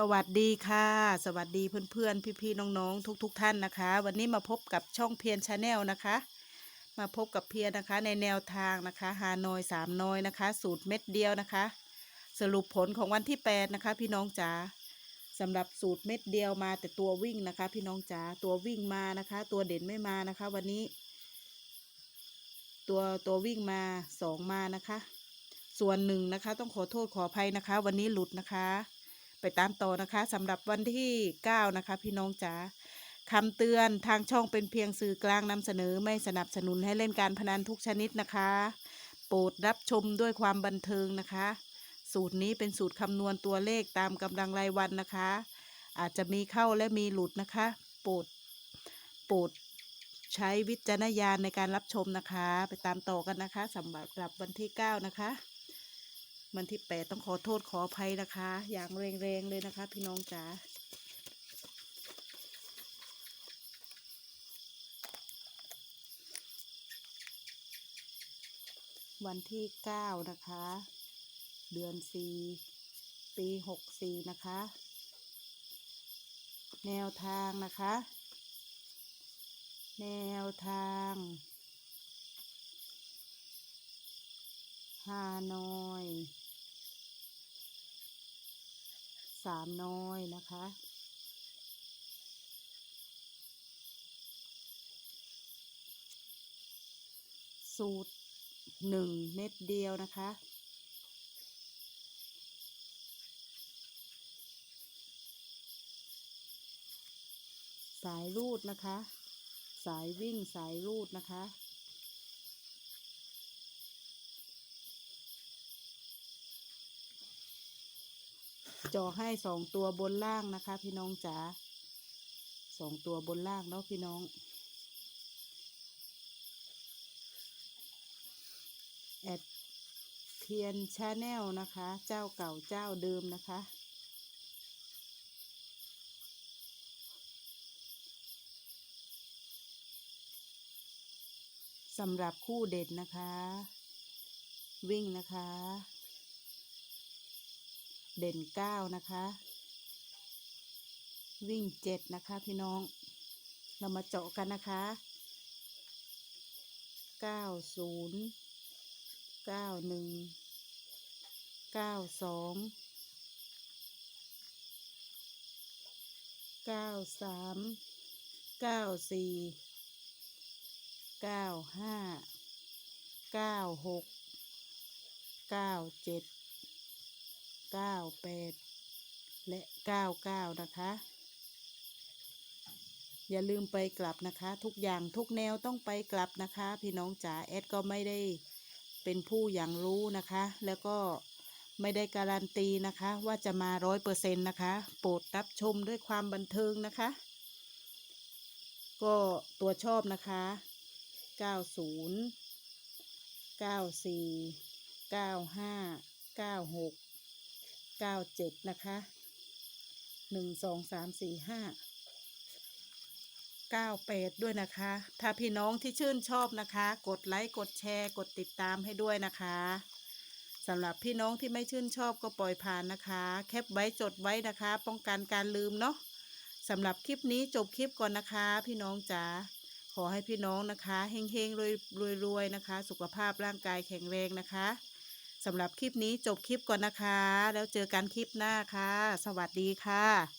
สวัสดีค่ะ สวัสดีเพื่อนๆ พี่ๆ น้องๆ ทุกๆท่านนะคะ วันนี้มาพบกับช่องเพียรชาแนลนะคะ มาพบกับเพียนะคะในแนวทางนะคะฮานอยสามนอยนะคะ สูตรเม็ดเดียวนะคะ สรุปผลของวันที่8นะคะ พี่น้องจ๋าสำหรับสูตรเม็ดเดียวมาแต่ตัววิ่งนะคะ พี่น้องจ๋าตัววิ่งมานะคะ ตัวเด่นไม่มานะคะ วันนี้ ตัวตัววิ่งมาสองมานะคะ ส่วนหนึ่งนะคะ ต้องขอโทษขออภัยนะคะ วันนี้หลุดนะคะ ไปตามต่อนะคะสำหรับวันที่ 9 นะคะ พี่น้องจ๋าคำเตือนทางช่องเป็นเพียงสื่อกลางนำเสนอไม่สนับสนุนให้เล่นการพนันทุกชนิดนะคะ โปรดรับชมด้วยความบันเทิงนะคะ สูตรนี้เป็นสูตรคำนวณตัวเลขตามกำลังรายวันนะคะ อาจจะมีเข้าและมีหลุดนะคะ โปรดโปรดใช้วิจารณญาณในการรับชมนะคะ ไปตามต่อกันนะคะสำหรับวันที่ 9 นะคะ วันที่แปดต้องขอโทษขออภัยนะคะ อย่างแรงๆเลยนะคะ พี่น้องจ๋าวันที่เก้านะคะ เดือนสี่ปีหกสี่นะคะ แนวทางนะคะ แนวทางฮานอย สามน้อยนะคะ สูตรหนึ่งเม็ดเดียวนะคะ สายรูดนะคะ สายวิ่งสายรูดนะคะ จ่อให้สองตัวบนล่างนะคะ พี่น้องจ๋าสองตัวบนล่างเนาะพี่น้อง แอดเทียนชาแนลนะคะ เจ้าเก่าเจ้าเดิมนะคะ สำหรับคู่เด่นนะคะ วิ่งนะคะ เด่นเก้านะคะ วิ่งเจ็ดนะคะ พี่น้อง เรามาเจาะกันนะคะเก้าศูนย์เก้าหนึ่งเก้าสองเก้าสามเก้าสี่เก้าห้าเก้าหกเก้าเจ็ด เก้าแปดและเก้าเก้านะคะ อย่าลืมไปกลับนะคะ ทุกอย่างทุกแนวต้องไปกลับนะคะ พี่น้องจ๋าแอดก็ไม่ได้เป็นผู้อย่างรู้นะคะ แล้วก็ไม่ได้การันตีนะคะ ว่าจะมาร้อยเปอร์เซ็นต์นะคะ โปรดรับชมด้วยความบันเทิงนะคะ ก็ตัวชอบนะคะเก้าศูนย์เก้าสี่เก้าห้าเก้าหก เก้าเจ็ดนะคะหนึ่งสองสามสี่ห้าเก้าแปดด้วยนะคะ ถ้าพี่น้องที่ชื่นชอบนะคะ กดไลค์กดแชร์กดติดตามให้ด้วยนะคะสำหรับพี่น้องที่ไม่ชื่นชอบก็ปล่อยผ่านนะคะ แคปไว้จดไว้นะคะ ป้องกันการลืมเนาะสำหรับคลิปนี้จบคลิปก่อนนะคะ พี่น้องจ๋าขอให้พี่น้องนะคะเฮงเฮงรวยรวยนะคะ สุขภาพร่างกายแข็งแรงนะคะ สำหรับคลิปนี้จบคลิปก่อนนะคะ แล้วเจอกันคลิปหน้าค่ะ สวัสดีค่ะ